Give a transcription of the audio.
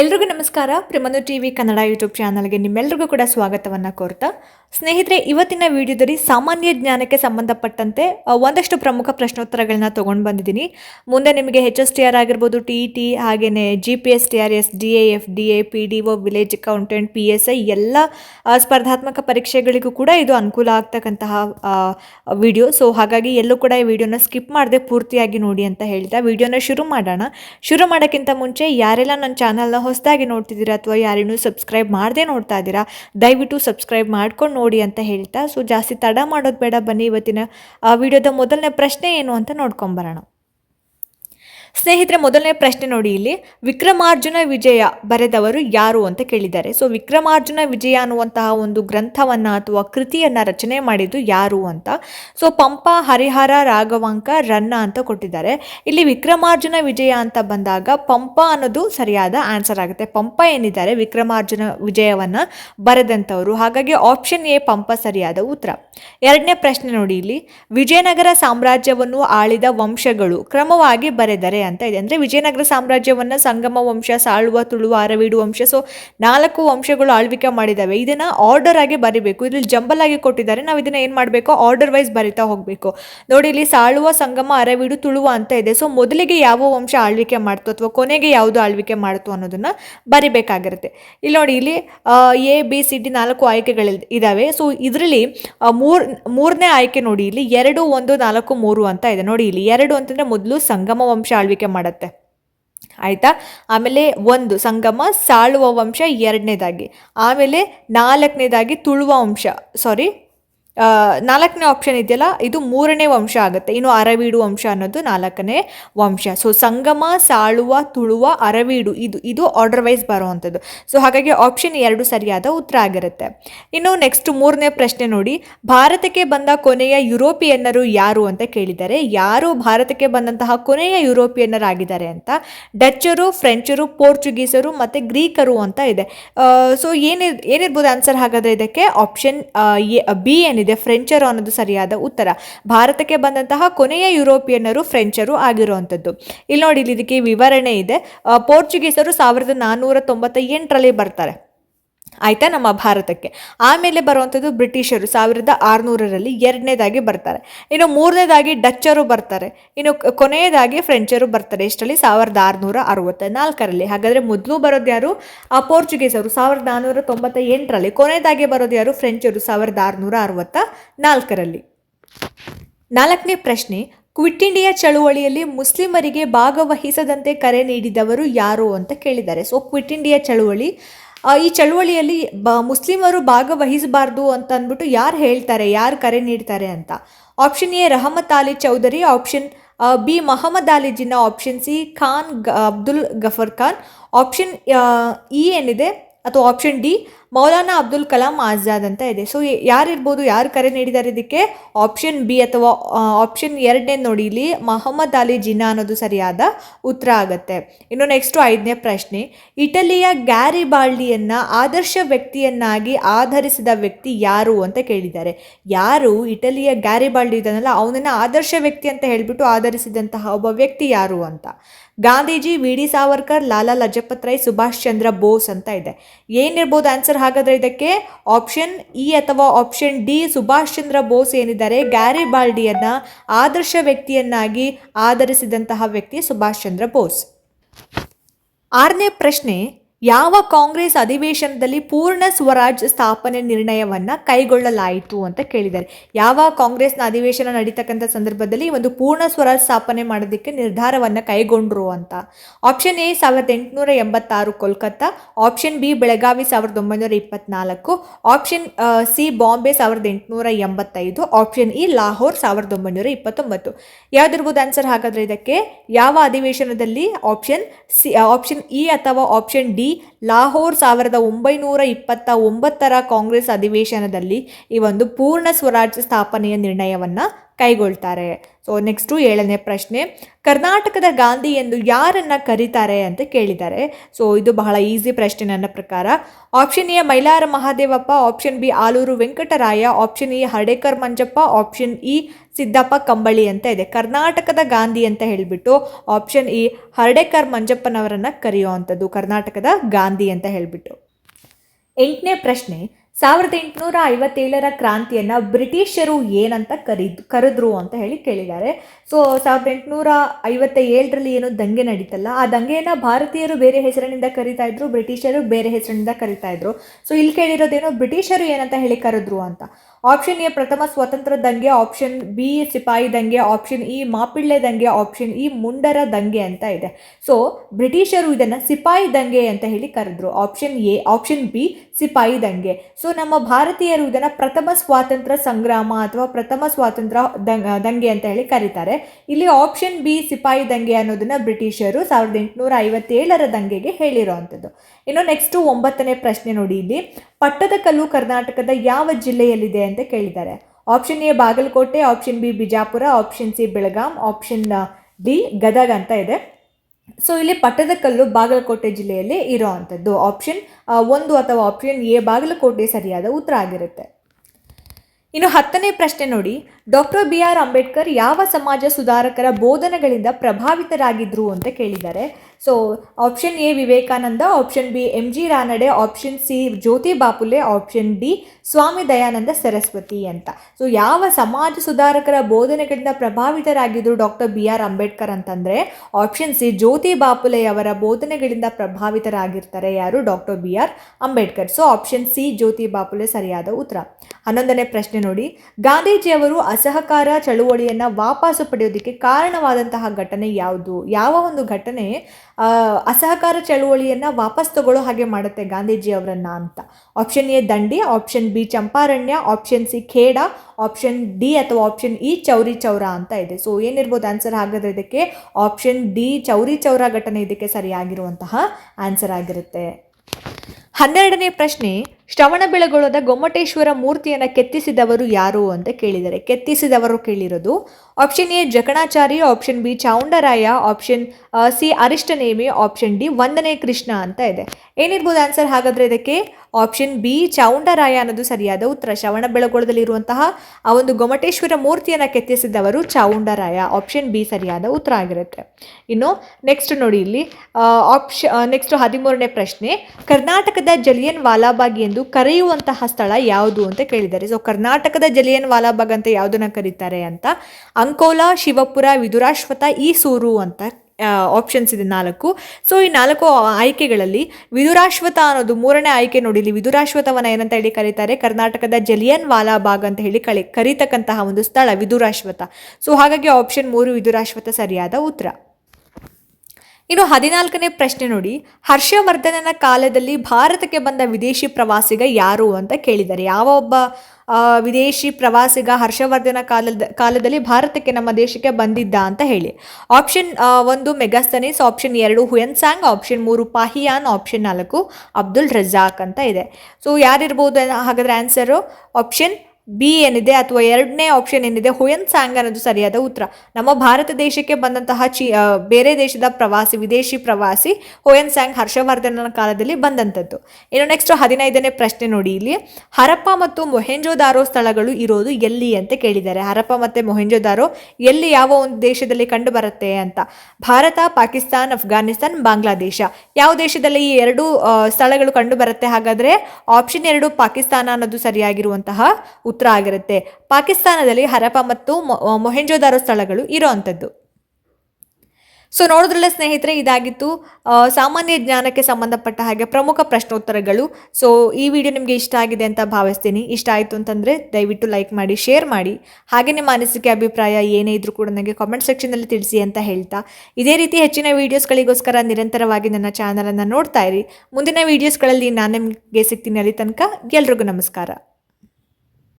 ಎಲ್ರಿಗೂ ನಮಸ್ಕಾರ. ಪ್ರಮನು ಟಿ ವಿ ಕನ್ನಡ ಯೂಟ್ಯೂಬ್ ಚಾನಲ್ಗೆ ನಿಮ್ಮೆಲ್ರಿಗೂ ಕೂಡ ಸ್ವಾಗತವನ್ನು ಕೋರ್ತಾ. ಸ್ನೇಹಿತರೆ, ಇವತ್ತಿನ ವಿಡಿಯೋದಲ್ಲಿ ಸಾಮಾನ್ಯ ಜ್ಞಾನಕ್ಕೆ ಸಂಬಂಧಪಟ್ಟಂತೆ ಒಂದಷ್ಟು ಪ್ರಮುಖ ಪ್ರಶ್ನೋತ್ತರಗಳನ್ನ ತೊಗೊಂಡು ಬಂದಿದ್ದೀನಿ. ಮುಂದೆ ನಿಮಗೆ ಹೆಚ್ ಎಸ್ ಟಿ ಆರ್ ಆಗಿರ್ಬೋದು ಟಿ ಇ ಟಿ ಹಾಗೆಯೇ G P S T R S D A F D A P D O village accountant P S I ಎಲ್ಲ ಸ್ಪರ್ಧಾತ್ಮಕ ಪರೀಕ್ಷೆಗಳಿಗೂ ಕೂಡ ಇದು ಅನುಕೂಲ ಆಗ್ತಕ್ಕಂತಹ ವಿಡಿಯೋ. ಸೊ, ಹಾಗಾಗಿ ಎಲ್ಲೂ ಕೂಡ ಈ ವಿಡಿಯೋನ ಸ್ಕಿಪ್ ಮಾಡದೆ ಪೂರ್ತಿಯಾಗಿ ನೋಡಿ ಅಂತ ಹೇಳ್ತಾ ವಿಡಿಯೋನ ಶುರು ಮಾಡೋಣ. ಶುರು ಮಾಡೋಕ್ಕಿಂತ ಮುಂಚೆ ಯಾರೆಲ್ಲ ನನ್ನ ಚಾನಲ್ನ ಹೊಸದಾಗಿ ನೋಡ್ತಿದ್ದೀರಾ ಅಥವಾ ಯಾರೇನೂ ಸಬ್ಸ್ಕ್ರೈಬ್ ಮಾಡದೇ ನೋಡ್ತಾ ಇದ್ದೀರಾ, ದಯವಿಟ್ಟು ಸಬ್ಸ್ಕ್ರೈಬ್ ಮಾಡ್ಕೊಂಡು ನೋಡಿ ಅಂತ ಹೇಳ್ತಾ. ಸೊ ಜಾಸ್ತಿ ತಡ ಮಾಡೋದು ಬೇಡ, ಬನ್ನಿ ಇವತ್ತಿನ ವಿಡಿಯೋದ ಮೊದಲನೇ ಪ್ರಶ್ನೆ ಏನು ಅಂತ ನೋಡ್ಕೊಂಬರೋಣ ಸ್ನೇಹಿತರೆ, ಮೊದಲನೇ ಪ್ರಶ್ನೆ ನೋಡಿ ಇಲ್ಲಿ. ವಿಕ್ರಮಾರ್ಜುನ ವಿಜಯ ಬರೆದವರು ಯಾರು ಅಂತ ಕೇಳಿದ್ದಾರೆ. ಸೊ ವಿಕ್ರಮಾರ್ಜುನ ವಿಜಯ ಅನ್ನುವಂತಹ ಒಂದು ಗ್ರಂಥವನ್ನ ಅಥವಾ ಕೃತಿಯನ್ನ ರಚನೆ ಮಾಡಿದ್ದು ಯಾರು ಅಂತ. ಸೊ ಪಂಪ ಹರಿಹರ ರಾಘವಾಂಕ ರನ್ನ ಅಂತ ಕೊಟ್ಟಿದ್ದಾರೆ. ಇಲ್ಲಿ ವಿಕ್ರಮಾರ್ಜುನ ವಿಜಯ ಅಂತ ಬಂದಾಗ ಪಂಪ ಅನ್ನೋದು ಸರಿಯಾದ ಆನ್ಸರ್ ಆಗುತ್ತೆ. ಪಂಪ ಏನಿದ್ದಾರೆ? ವಿಕ್ರಮಾರ್ಜುನ ವಿಜಯವನ್ನ ಬರೆದಂಥವರು. ಹಾಗಾಗಿ ಆಪ್ಷನ್ ಎ, ಪಂಪ ಸರಿಯಾದ ಉತ್ತರ. ಎರಡನೇ ಪ್ರಶ್ನೆ ನೋಡಿ ಇಲ್ಲಿ. ವಿಜಯನಗರ ಸಾಮ್ರಾಜ್ಯವನ್ನು ಆಳಿದ ವಂಶಗಳು ಕ್ರಮವಾಗಿ ಬರೆದರೆ ಅಂತ ಇದೆ. ಅಂದರೆ ವಿಜಯನಗರ ಸಾಮ್ರಾಜ್ಯವನ್ನ ಸಂಗಮ ವಂಶ, ಸಾಳುವ, ತುಳುವ, ಅರವೀಡು ವಂಶ ಸೊ ನಾಲ್ಕು ವಂಶಗಳು ಆಳ್ವಿಕೆ ಮಾಡಿದ್ದಾವೆ. ಇದನ್ನ ಆರ್ಡರ್ ಆಗಿ ಬರಿಬೇಕು. ಇದ್ರಲ್ಲಿ ಜಂಬಲ್ ಆಗಿ ಕೊಟ್ಟಿದ್ದಾರೆ. ನಾವು ಇದನ್ನ ಏನು ಮಾಡಬೇಕು? ಆರ್ಡರ್ ವೈಸ್ ಬರಿತಾ ಹೋಗಬೇಕು. ನೋಡಿ, ಇಲ್ಲಿ ಸಾಳುವ, ಸಂಗಮ, ಅರವೀಡು, ತುಳುವ ಅಂತ ಇದೆ. ಸೊ ಮೊದಲಿಗೆ ಯಾವ ವಂಶ ಆಳ್ವಿಕೆ ಮಾಡ್ತು ಅಥವಾ ಕೊನೆಗೆ ಯಾವುದು ಆಳ್ವಿಕೆ ಮಾಡ್ತು ಅನ್ನೋದನ್ನ ಬರಿಬೇಕಾಗಿರುತ್ತೆ. ಇಲ್ಲಿ ನೋಡಿ, ಇಲ್ಲಿ ಎ ಬಿ ಸಿ ಡಿ ನಾಲ್ಕು ಆಯ್ಕೆಗಳು ಇದಾವೆ. ಸೊ ಇದರಲ್ಲಿ ಮೂರ್, ಮೂರನೇ ಆಯ್ಕೆ ನೋಡಿ, ಇಲ್ಲಿ ಎರಡು, ಒಂದು, ನಾಲ್ಕು, ಮೂರು ಅಂತ ಇದೆ. ನೋಡಿ, ಇಲ್ಲಿ ಎರಡು ಅಂತಂದ್ರೆ ಮೊದಲು ಸಂಗಮ ವಂಶ ಆಳ್ವಿಕೆ ಮಾಡುತ್ತೆ. ಆಯಿತಾ? ಆಮೇಲೆ ಒಂದು ಸಂಗಮ ಸಾಳುವ ವಂಶ ಎರಡನೇದಾಗಿ. ಆಮೇಲೆ ನಾಲ್ಕನೇದಾಗಿ ತುಳುವ ವಂಶ. ಸಾರಿ ನಾಲ್ಕನೇ ಆಪ್ಷನ್ ಇದೆಯಲ್ಲ, ಇದು ಮೂರನೇ ವಂಶ ಆಗುತ್ತೆ. ಇನ್ನು ಅರವೀಡು ವಂಶ ಅನ್ನೋದು ನಾಲ್ಕನೇ ವಂಶ. ಸೊ ಸಂಗಮ, ಸಾಳುವ, ತುಳುವ, ಅರವೀಡು, ಇದು ಇದು ಆರ್ಡರ್ ವೈಸ್ ಬರುವಂಥದ್ದು. ಸೊ ಹಾಗಾಗಿ ಆಪ್ಷನ್ ಎರಡು ಸರಿಯಾದ ಉತ್ತರ ಆಗಿರುತ್ತೆ. ಇನ್ನು ನೆಕ್ಸ್ಟ್ ಮೂರನೇ ಪ್ರಶ್ನೆ ನೋಡಿ. ಭಾರತಕ್ಕೆ ಬಂದ ಕೊನೆಯ ಯುರೋಪಿಯನ್ನರು ಯಾರು ಅಂತ ಕೇಳಿದ್ದಾರೆ ಯಾರು ಭಾರತಕ್ಕೆ ಬಂದಂತಹ ಕೊನೆಯ ಯುರೋಪಿಯನ್ನರಾಗಿದ್ದಾರೆ ಅಂತ? ಡಚ್ಚರು, ಫ್ರೆಂಚರು, ಪೋರ್ಚುಗೀಸರು ಮತ್ತು ಗ್ರೀಕರು ಅಂತ ಇದೆ. ಸೊ ಏನಿರ್, ಏನಿರ್ಬೋದು ಆನ್ಸರ್ ಹಾಗಾದರೆ ಇದಕ್ಕೆ? ಆಪ್ಷನ್ ಬಿ ಏನಿದೆ? ಫ್ರೆಂಚರು ಅನ್ನೋದು ಸರಿಯಾದ ಉತ್ತರ. ಭಾರತಕ್ಕೆ ಬಂದಂತಹ ಕೊನೆಯ ಯುರೋಪಿಯನ್ನರು ಫ್ರೆಂಚರು ಆಗಿರುವಂಥದ್ದು. ಇಲ್ಲಿ ನೋಡಿ ಇಲ್ಲಿ ಇದಕ್ಕೆ ವಿವರಣೆ ಇದೆ. ಪೋರ್ಚುಗೀಸರು ಸಾವಿರದ ನಾನ್ನೂರ ತೊಂಬತ್ತ ಎಂಟರಲ್ಲಿ ಬರ್ತಾರೆ. ಆಯ್ತಾ ನಮ್ಮ ಭಾರತಕ್ಕೆ. ಆಮೇಲೆ ಬರುವಂಥದ್ದು ಬ್ರಿಟಿಷರು ಸಾವಿರದ ಆರುನೂರರಲ್ಲಿ ಎರಡನೇದಾಗಿ ಬರ್ತಾರೆ. ಇನ್ನು ಮೂರನೇದಾಗಿ ಡಚ್ಚರು ಬರ್ತಾರೆ. ಇನ್ನು ಕೊನೆಯದಾಗಿ ಫ್ರೆಂಚರು ಬರ್ತಾರೆ. ಇಷ್ಟರಲ್ಲಿ ಸಾವಿರದ ಆರುನೂರ ಅರವತ್ತ ನಾಲ್ಕರಲ್ಲಿ ಹಾಗಾದರೆ ಮೊದಲು ಬರೋದು ಯಾರು? ಆ ಪೋರ್ಚುಗೀಸರು ಸಾವಿರದ ನಾನ್ನೂರ ತೊಂಬತ್ತ ಎಂಟರಲ್ಲಿ ಕೊನೆಯದಾಗಿ ಬರೋದು ಯಾರು? ಫ್ರೆಂಚರು ಸಾವಿರದ ಆರುನೂರ ಅರವತ್ತ ನಾಲ್ಕರಲ್ಲಿ ನಾಲ್ಕನೇ ಪ್ರಶ್ನೆ, ಕ್ವಿಟ್ ಇಂಡಿಯಾ ಚಳುವಳಿಯಲ್ಲಿ ಮುಸ್ಲಿಮರಿಗೆ ಭಾಗವಹಿಸದಂತೆ ಕರೆ ನೀಡಿದವರು ಯಾರು ಅಂತ ಕೇಳಿದ್ದಾರೆ. ಸೊ ಕ್ವಿಟ್ ಇಂಡಿಯಾ ಚಳುವಳಿ ಈ ಚಳುವಳಿಯಲ್ಲಿ ಬ, ಮುಸ್ಲಿಮರು ಭಾಗವಹಿಸಬಾರ್ದು ಅಂತ ಅಂದ್ಬಿಟ್ಟು ಯಾರು ಹೇಳ್ತಾರೆ, ಯಾರು ಕರೆ ನೀಡ್ತಾರೆ ಅಂತ? Option A, Rahmat Ali Choudhary option B, Mohammad Ali Jinnah option C, Khan Abdul Ghaffar Khan option E ಏನಿದೆ? ಅಥವಾ ಆಪ್ಷನ್ ಡಿ ಮೌಲಾನಾ ಅಬ್ದುಲ್ ಕಲಾಂ ಆಜಾದ್ ಅಂತ ಇದೆ. ಸೊ ಯಾರಿರ್ಬೋದು, ಯಾರು ಕರೆ ನೀಡಿದ್ದಾರೆ ಇದಕ್ಕೆ? ಆಪ್ಷನ್ ಬಿ ಅಥವಾ ಆಪ್ಷನ್ ಎರಡನೇ ನೋಡಿ ಇಲ್ಲಿ, ಮೊಹಮ್ಮದ್ ಅಲಿ ಜಿನಾ ಅನ್ನೋದು ಸರಿಯಾದ ಉತ್ತರ ಆಗುತ್ತೆ. ಇನ್ನು ನೆಕ್ಸ್ಟು ಐದನೇ ಪ್ರಶ್ನೆ, ಇಟಲಿಯ ಗ್ಯಾರಿಬಾಲ್ಡಿಯನ್ನ ಆದರ್ಶ ವ್ಯಕ್ತಿಯನ್ನಾಗಿ ಆಧರಿಸಿದ ವ್ಯಕ್ತಿ ಯಾರು ಅಂತ ಕೇಳಿದ್ದಾರೆ. ಯಾರು? ಇಟಲಿಯ ಗ್ಯಾರಿಬಾಲ್ಡಿ ಇದನ್ನಲ್ಲ ಅವನನ್ನು ಆದರ್ಶ ವ್ಯಕ್ತಿ ಅಂತ ಹೇಳಿಬಿಟ್ಟು ಆಧರಿಸಿದಂತಹ ಒಬ್ಬ ವ್ಯಕ್ತಿ ಯಾರು ಅಂತ. ಗಾಂಧೀಜಿ ವಿ ಡಿ ಸಾವರ್ಕರ್, ಲಾಲಾ ಲಜಪತ್ ರಾಯ್ ಸುಭಾಷ್ ಚಂದ್ರ ಬೋಸ್ ಅಂತ ಇದೆ. ಏನಿರ್ಬೋದು ಆನ್ಸರ್ ಹಾಗಾದರೆ ಇದಕ್ಕೆ? ಆಪ್ಷನ್ ಇ ಅಥವಾ ಆಪ್ಷನ್ ಡಿ, ಸುಭಾಷ್ ಚಂದ್ರ ಬೋಸ್ ಏನಿದ್ದಾರೆ? ಗ್ಯಾರಿ ಬಾಲ್ಡಿಯನ್ನು ಆದರ್ಶ ವ್ಯಕ್ತಿಯನ್ನಾಗಿ ಆಧರಿಸಿದಂತಹ ವ್ಯಕ್ತಿ ಸುಭಾಷ್ ಚಂದ್ರ ಬೋಸ್. ಆರನೇ ಪ್ರಶ್ನೆ ಯಾವ ಕಾಂಗ್ರೆಸ್ ಅಧಿವೇಶನದಲ್ಲಿ ಪೂರ್ಣ ಸ್ವರಾಜ್ ಸ್ಥಾಪನೆ ನಿರ್ಣಯವನ್ನ ಕೈಗೊಳ್ಳಲಾಯಿತು ಅಂತ ಕೇಳಿದ್ದಾರೆ. ಯಾವ ಕಾಂಗ್ರೆಸ್ನ ಅಧಿವೇಶನ ನಡೀತಕ್ಕಂಥ ಸಂದರ್ಭದಲ್ಲಿ ಒಂದು ಪೂರ್ಣ ಸ್ವರಾಜ್ ಸ್ಥಾಪನೆ ಮಾಡೋದಕ್ಕೆ ನಿರ್ಧಾರವನ್ನ ಕೈಗೊಂಡ್ರು ಅಂತ? ಆಪ್ಷನ್ ಎ ಸಾವಿರದ ಎಂಟುನೂರ ಎಂಬತ್ತಾರು ಕೋಲ್ಕತ್ತಾ, ಆಪ್ಷನ್ ಬಿ ಬೆಳಗಾವಿ ಸಾವಿರದ ಒಂಬೈನೂರ ಇಪ್ಪತ್ನಾಲ್ಕು, ಆಪ್ಷನ್ ಸಿ ಬಾಂಬೆ ಸಾವಿರದ ಎಂಟುನೂರ ಎಂಬತ್ತೈದು, ಆಪ್ಷನ್ ಇ ಲಾಹೋರ್ ಸಾವಿರದ ಒಂಬೈನೂರ ಇಪ್ಪತ್ತೊಂಬತ್ತು. ಯಾವ್ದಿರ್ಬೋದು ಆನ್ಸರ್ ಹಾಗಾದ್ರೆ ಇದಕ್ಕೆ? ಯಾವ ಅಧಿವೇಶನದಲ್ಲಿ ಆಪ್ಷನ್ ಸಿ ಆಪ್ಷನ್ ಇ ಅಥವಾ ಆಪ್ಷನ್ ಡಿ ಲಾಹೋರ್ ಸಾವಿರದ ಒಂಬೈನೂರ ಇಪ್ಪತ್ತ ಒಂಬತ್ತರ ಕಾಂಗ್ರೆಸ್ ಅಧಿವೇಶನದಲ್ಲಿ ಈ ಒಂದು ಪೂರ್ಣ ಸ್ವರಾಜ್ಯ ಸ್ಥಾಪನೆಯ ನಿರ್ಣಯವನ್ನ ಕೈಗೊಳ್ತಾರೆ. ಸೊ ನೆಕ್ಸ್ಟು ಏಳನೇ ಪ್ರಶ್ನೆ, ಕರ್ನಾಟಕದ ಗಾಂಧಿ ಎಂದು ಯಾರನ್ನ ಕರೀತಾರೆ ಅಂತ ಕೇಳಿದ್ದಾರೆ. ಸೊ ಇದು ಬಹಳ ಈಸಿ ಪ್ರಶ್ನೆ ನನ್ನ ಪ್ರಕಾರ. Option A Mylara Mahadevappa option B Aluru Venkataraya option E Hardekar Manjappa option E Siddappa Kambali ಅಂತ ಇದೆ. ಕರ್ನಾಟಕದ ಗಾಂಧಿ ಅಂತ ಹೇಳಿಬಿಟ್ಟು ಆಪ್ಷನ್ ಇ ಹರ್ಡೇಕರ್ ಮಂಜಪ್ಪನವರನ್ನು ಕರೆಯುವಂಥದ್ದು ಕರ್ನಾಟಕದ ಗಾಂಧಿ ಅಂತ ಹೇಳಿಬಿಟ್ಟು. ಎಂಟನೇ ಪ್ರಶ್ನೆ ಸಾವಿರದ ಎಂಟುನೂರ ಐವತ್ತೇಳರ ಕ್ರಾಂತಿಯನ್ನು ಬ್ರಿಟಿಷರು ಏನಂತ ಕರೀದ್ ಕರೆದ್ರು ಅಂತ ಹೇಳಿ ಕೇಳಿದ್ದಾರೆ. ಸೊ, ಸಾವಿರದ ಎಂಟುನೂರ ಐವತ್ತ ಏಳರಲ್ಲಿ ಏನು ದಂಗೆ ನಡೀತಲ್ಲ, ಆ ದಂಗೆಯನ್ನು ಭಾರತೀಯರು ಬೇರೆ ಹೆಸರಿನಿಂದ ಕರಿತಾ ಇದ್ರು, ಬ್ರಿಟಿಷರು ಬೇರೆ ಹೆಸರಿನಿಂದ ಕರಿತಾ ಇದ್ರು. ಸೊ, ಇಲ್ಲಿ ಕೇಳಿರೋದೇನು ಬ್ರಿಟಿಷರು ಏನಂತ ಹೇಳಿ ಕರೆದ್ರು ಅಂತ. ಆಪ್ಷನ್ ಎ, ಪ್ರಥಮ ಸ್ವತಂತ್ರ ದಂಗೆ, ಆಪ್ಷನ್ ಬಿ, ಸಿಪಾಯಿ ದಂಗೆ, ಆಪ್ಷನ್ ಇ, ಮಾಪಿಳ್ಳೆ ದಂಗೆ, ಆಪ್ಷನ್ ಇ, ಮುಂಡರ ದಂಗೆ ಅಂತ ಇದೆ. ಸೊ, ಬ್ರಿಟಿಷರು ಇದನ್ನು ಸಿಪಾಯಿ ದಂಗೆ ಅಂತ ಹೇಳಿ ಕರೆದ್ರು. ಆಪ್ಷನ್ ಎ, ಆಪ್ಷನ್ ಬಿ ಸಿಪಾಯಿ ದಂಗೆ. ಸೊ, ನಮ್ಮ ಭಾರತೀಯರು ಇದನ್ನು ಪ್ರಥಮ ಸ್ವಾತಂತ್ರ್ಯ ಸಂಗ್ರಾಮ ಅಥವಾ ಪ್ರಥಮ ಸ್ವಾತಂತ್ರ್ಯ ದಂಗ ಅಂತ ಹೇಳಿ ಕರೀತಾರೆ. ಇಲ್ಲಿ ಆಪ್ಷನ್ ಬಿ ಸಿಪಾಯಿ ದಂಗೆ ಅನ್ನೋದನ್ನು ಬ್ರಿಟಿಷರು ಸಾವಿರದ ಎಂಟುನೂರ ಐವತ್ತೇಳರ ದಂಗೆಗೆ ಹೇಳಿರುವಂಥದ್ದು. ಇನ್ನು ನೆಕ್ಸ್ಟು ಒಂಬತ್ತನೇ ಪ್ರಶ್ನೆ ನೋಡಿ ಇಲ್ಲಿ. ಪಟ್ಟದಕಲ್ಲು ಕರ್ನಾಟಕದ ಯಾವ ಜಿಲ್ಲೆಯಲ್ಲಿದೆ ಅಂತ ಕೇಳಿದ್ದಾರೆ. Option A Bagalkot option B Bijapur option C Belgaum option D Gadag ಅಂತ ಇದೆ. ಸೊ ಇಲ್ಲಿ ಪಟ್ಟದಕಲ್ಲು ಬಾಗಲಕೋಟೆ ಜಿಲ್ಲೆಯಲ್ಲಿ ಇರೋ ಅಂಥದ್ದು. ಆಪ್ಷನ್ ಒಂದು ಅಥವಾ ಆಪ್ಷನ್ ಎ ಬಾಗಲಕೋಟೆ ಸರಿಯಾದ ಉತ್ತರ ಆಗಿರುತ್ತೆ. ಇನ್ನು ಹತ್ತನೇ ಪ್ರಶ್ನೆ ನೋಡಿ. ಡಾಕ್ಟರ್ ಬಿ ಆರ್ ಅಂಬೇಡ್ಕರ್ ಯಾವ ಸಮಾಜ ಸುಧಾರಕರ ಬೋಧನೆಗಳಿಂದ ಪ್ರಭಾವಿತರಾಗಿದ್ರು ಅಂತ ಕೇಳಿದ್ದಾರೆ. So option A Vivekananda option B M G Ranade option C Jyoti Baphule option D Swami Dayananda Saraswati ಅಂತ. ಸೊ ಯಾವ ಸಮಾಜ ಸುಧಾರಕರ ಬೋಧನೆಗಳಿಂದ ಪ್ರಭಾವಿತರಾಗಿದ್ದರು ಡಾಕ್ಟರ್ ಬಿ ಆರ್ ಅಂಬೇಡ್ಕರ್ ಅಂತಂದರೆ ಆಪ್ಷನ್ ಸಿ ಜ್ಯೋತಿ ಬಾಪುಲೆ ಅವರ ಬೋಧನೆಗಳಿಂದ ಪ್ರಭಾವಿತರಾಗಿರ್ತಾರೆ ಯಾರು? Doctor B R Ambedkar. So option C Jyoti Baphule ಸರಿಯಾದ ಉತ್ತರ. ಹನ್ನೊಂದನೇ ಪ್ರಶ್ನೆ ನೋಡಿ. ಗಾಂಧೀಜಿಯವರು ಅಸಹಕಾರ ಚಳುವಳಿಯನ್ನು ವಾಪಸ್ಸು ಪಡೆಯೋದಕ್ಕೆ ಕಾರಣವಾದಂತಹ ಘಟನೆ ಯಾವುದು? ಯಾವ ಒಂದು ಘಟನೆ ಅಸಹಕಾರ ಚಳುವಳಿಯನ್ನು ವಾಪಸ್ ತಗೊಳ್ಳೋ ಹಾಗೆ ಮಾಡುತ್ತೆ ಗಾಂಧೀಜಿ ಅವರನ್ನು ಅಂತ? Option A Dandi option B Champaranya option C Kheda option D ಅಥವಾ ಆಪ್ಷನ್ ಇ ಚೌರಿ ಚೌರ ಅಂತ ಇದೆ. ಸೊ ಏನಿರ್ಬೋದು ಆನ್ಸರ್ ಹಾಗಾದ್ರೆ ಇದಕ್ಕೆ? ಆಪ್ಷನ್ ಡಿ ಚೌರಿ ಚೌರ ಘಟನೆ ಇದಕ್ಕೆ ಸರಿಯಾಗಿರುವಂತಹ ಆನ್ಸರ್ ಆಗಿರುತ್ತೆ. ಹನ್ನೆರಡನೇ ಪ್ರಶ್ನೆ ಶ್ರವಣಬೆಳಗೊಳದ ಗೊಮ್ಮಟೇಶ್ವರ ಮೂರ್ತಿಯನ್ನು ಕೆತ್ತಿಸಿದವರು ಯಾರು ಅಂತ ಕೇಳಿದ್ದಾರೆ ಕೆತ್ತಿಸಿದವರು ಕೇಳಿರೋದು option A Jakanachari option B Chavundaraya option C Arishtanemi option D ವಂದನೆ ಕೃಷ್ಣ ಅಂತ ಇದೆ. ಏನಿರ್ಬೋದು ಆನ್ಸರ್? ಹಾಗಾದರೆ ಇದಕ್ಕೆ ಆಪ್ಷನ್ ಬಿ ಚಾವುಂಡರಾಯ ಅನ್ನೋದು ಸರಿಯಾದ ಉತ್ತರ. ಶ್ರವಣಬೆಳಗೊಳದಲ್ಲಿರುವಂತಹ ಆ ಒಂದು ಗೊಮಟೇಶ್ವರ ಮೂರ್ತಿಯನ್ನು ಕೆತ್ತಿಸಿದವರು ಚಾವುಂಡರಾಯ. ಆಪ್ಷನ್ ಬಿ ಸರಿಯಾದ ಉತ್ತರ ಆಗಿರುತ್ತೆ. ಇನ್ನು ನೆಕ್ಸ್ಟ್ ನೋಡಿ ಇಲ್ಲಿ ಆಪ್ಷ ನೆಕ್ಸ್ಟ್ ಹದಿಮೂರನೇ ಪ್ರಶ್ನೆ. ಕರ್ನಾಟಕದ ಜಲಿಯನ್ ವಾಲಾಬಾಗ್ ಎಂದು ಕರೆಯುವಂತಹ ಸ್ಥಳ ಯಾವುದು ಅಂತ ಕೇಳಿದ್ದಾರೆ. ಸೊ ಕರ್ನಾಟಕದ ಜಲಿಯನ್ ವಾಲಾಬಾಗ್ ಅಂತ ಯಾವುದನ್ನು ಕರೀತಾರೆ ಅಂತ? ಅಂಕೋಲಾ, ಶಿವಪುರ, ವಿದುರಾಶ್ವತ, ಈಸೂರು ಅಂತ ಆಪ್ಷನ್ಸ್ ಇದೆ ನಾಲ್ಕು. ಸೊ ಈ ನಾಲ್ಕು ಆಯ್ಕೆಗಳಲ್ಲಿ ವಿದುರಾಶ್ವತ ಅನ್ನೋದು ಮೂರನೇ ಆಯ್ಕೆ ನೋಡಿ ಇಲ್ಲಿ ವಿದುರಾಶ್ವತವನ್ನ ಏನಂತ ಹೇಳಿ ಕರೀತಾರೆ? ಕರ್ನಾಟಕದ ಜಲಿಯನ್ ವಾಲಾಬಾಗ್ ಅಂತ ಹೇಳಿ ಕಳಿ, ಕರೀತಕ್ಕಂತಹ ಒಂದು ಸ್ಥಳ ವಿದುರಾಶ್ವತ. ಸೊ ಹಾಗಾಗಿ ಆಪ್ಷನ್ ಮೂರು ವಿದುರಾಶ್ವತ ಸರಿಯಾದ ಉತ್ತರ. ಇನ್ನು ಹದಿನಾಲ್ಕನೇ ಪ್ರಶ್ನೆ ನೋಡಿ. ಹರ್ಷವರ್ಧನನ ಕಾಲದಲ್ಲಿ ಭಾರತಕ್ಕೆ ಬಂದ ವಿದೇಶಿ ಪ್ರವಾಸಿಗ ಯಾರು ಅಂತ ಕೇಳಿದ್ದಾರೆ ಯಾವ ಒಬ್ಬ ವಿದೇಶಿ ಪ್ರವಾಸಿಗ ಹರ್ಷವರ್ಧನ ಕಾಲದ, ಕಾಲದಲ್ಲಿ ಭಾರತಕ್ಕೆ ನಮ್ಮ ದೇಶಕ್ಕೆ ಬಂದಿದ್ದ ಅಂತ ಹೇಳಿ. ಆಪ್ಷನ್ ಒಂದು ಮೆಗಾಸ್ತನೀಸ್, ಆಪ್ಷನ್ ಎರಡು ಹುಯನ್ಸಾಂಗ್, ಆಪ್ಷನ್ ಮೂರು ಪಾಹಿಯಾನ್, ಆಪ್ಷನ್ ನಾಲ್ಕು ಅಬ್ದುಲ್ ರಜಾಕ್ ಅಂತ ಇದೆ. ಸೊ, ಯಾರಿರ್ಬೋದು ಹಾಗಾದ್ರೆ ಆನ್ಸರು? ಆಪ್ಷನ್ ಬಿ ಏನಿದೆ ಅಥವಾ ಎರಡನೇ ಆಪ್ಷನ್ ಏನಿದೆ ಹುಯನ್ ಸಾಂಗ್ ಅನ್ನೋದು ಸರಿಯಾದ ಉತ್ತರ. ನಮ್ಮ ಭಾರತ ದೇಶಕ್ಕೆ ಬಂದಂತಹ ಚೀ ಬೇರೆ ದೇಶದ ಪ್ರವಾಸಿ, ವಿದೇಶಿ ಪ್ರವಾಸಿ ಹುಯನ್ ಸಾಂಗ್ ಹರ್ಷವರ್ಧನನ ಕಾಲದಲ್ಲಿ ಬಂದಂಥದ್ದು ಇನ್ನು ನೆಕ್ಸ್ಟ್ ಹದಿನೈದನೇ ಪ್ರಶ್ನೆ ನೋಡಿ ಇಲ್ಲಿ. ಹರಪ್ಪ ಮತ್ತು ಮೊಹೆಂಜೋದಾರೋ ಸ್ಥಳಗಳು ಇರೋದು ಎಲ್ಲಿ ಅಂತ ಕೇಳಿದ್ದಾರೆ. ಹರಪ್ಪ ಮತ್ತು ಮೊಹೆಂಜೋದಾರೋ ಎಲ್ಲಿ ಯಾವ ಒಂದು ದೇಶದಲ್ಲಿ ಕಂಡು ಬರುತ್ತೆ ಅಂತ. ಭಾರತ, ಪಾಕಿಸ್ತಾನ್, ಅಫ್ಘಾನಿಸ್ತಾನ್, ಬಾಂಗ್ಲಾದೇಶ. ಯಾವ ದೇಶದಲ್ಲಿ ಈ ಎರಡು ಸ್ಥಳಗಳು ಕಂಡು ಬರುತ್ತೆ ಹಾಗಾದ್ರೆ ಆಪ್ಷನ್ ಎರಡು ಪಾಕಿಸ್ತಾನ ಅನ್ನೋದು ಸರಿಯಾಗಿರುವಂತಹ ಉತ್ತರ ಆಗಿರುತ್ತೆ. ಪಾಕಿಸ್ತಾನದಲ್ಲಿ ಹರಪ್ಪ ಮತ್ತು ಮೊಹೆಂಜೊದಾರೋ ಸ್ಥಳಗಳು ಇರೋವಂಥದ್ದು ಸೊ ನೋಡಿದ್ರಲ್ಲ ಸ್ನೇಹಿತರೆ, ಇದಾಗಿತ್ತು. ಸಾಮಾನ್ಯ ಜ್ಞಾನಕ್ಕೆ ಸಂಬಂಧಪಟ್ಟ ಹಾಗೆ ಪ್ರಮುಖ ಪ್ರಶ್ನೋತ್ತರಗಳು. ಸೊ ಈ ವಿಡಿಯೋ ನಿಮಗೆ ಇಷ್ಟ ಆಗಿದೆ ಅಂತ ಭಾವಿಸ್ತೀನಿ. ಇಷ್ಟ ಆಯಿತು ಅಂತಂದರೆ ದಯವಿಟ್ಟು ಲೈಕ್ ಮಾಡಿ, ಶೇರ್ ಮಾಡಿ. ಹಾಗೆ ನಿಮ್ಮ ಅನಿಸಿಕೆ, ಅಭಿಪ್ರಾಯ ಏನೇ ಇದ್ರೂ ಕೂಡ ನನಗೆ ಕಾಮೆಂಟ್ ಸೆಕ್ಷನಲ್ಲಿ ತಿಳಿಸಿ ಅಂತ ಹೇಳ್ತಾ. ಇದೇ ರೀತಿ ಹೆಚ್ಚಿನ ವೀಡಿಯೋಸ್ಗಳಿಗೋಸ್ಕರ ನಿರಂತರವಾಗಿ ನನ್ನ ಚಾನಲನ್ನು ನೋಡ್ತಾ ಇರಿ. ಮುಂದಿನ ವೀಡಿಯೋಸ್ಗಳಲ್ಲಿ ನಾನು ನಿಮಗೆ ಸಿಗ್ತೀನಿ ಅಲ್ಲಿ ತನಕ. ಎಲ್ರಿಗೂ ನಮಸ್ಕಾರ.